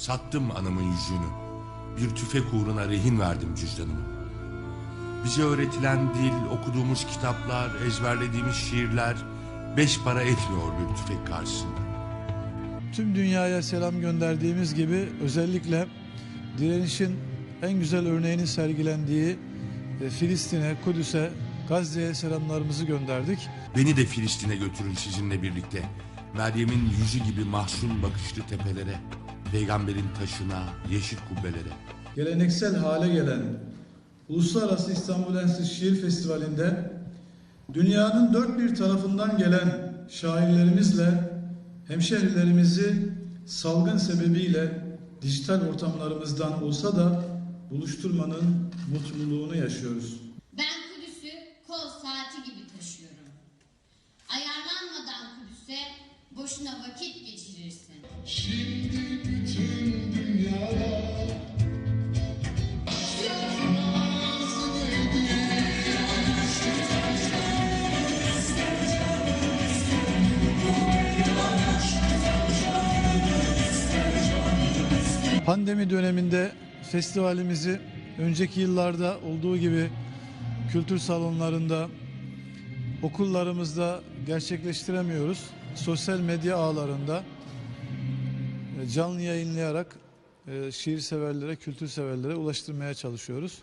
Sattım anamın yüzünü. Bir tüfek uğruna rehin verdim cüzdanımı. Bize öğretilen dil, okuduğumuz kitaplar, ezberlediğimiz şiirler beş para etmiyor bir tüfek karşısında. Tüm dünyaya selam gönderdiğimiz gibi özellikle direnişin en güzel örneğinin sergilendiği e, Filistin'e, Kudüs'e, Gazze'ye selamlarımızı gönderdik. Beni de Filistin'e götürün sizinle birlikte. Meryem'in yüzü gibi mahzun bakışlı tepelere, peygamberin taşına, yeşil kubbelere. Geleneksel hale gelen Uluslararası İstanbul Enstitüsü Şiir Festivali'nde dünyanın dört bir tarafından gelen şairlerimizle hemşehrilerimizi salgın sebebiyle dijital ortamlarımızdan olsa da buluşturmanın mutluluğunu yaşıyoruz. Ben Kudüs'ü kol saati gibi taşıyorum. Ayarlanmadan Kudüs'e boşuna vakit geçirirsin. Pandemi döneminde festivalimizi önceki yıllarda olduğu gibi kültür salonlarında, okullarımızda gerçekleştiremiyoruz. Sosyal medya ağlarında e, canlı yayınlayarak e, şiir severlere, kültür severlere ulaştırmaya çalışıyoruz.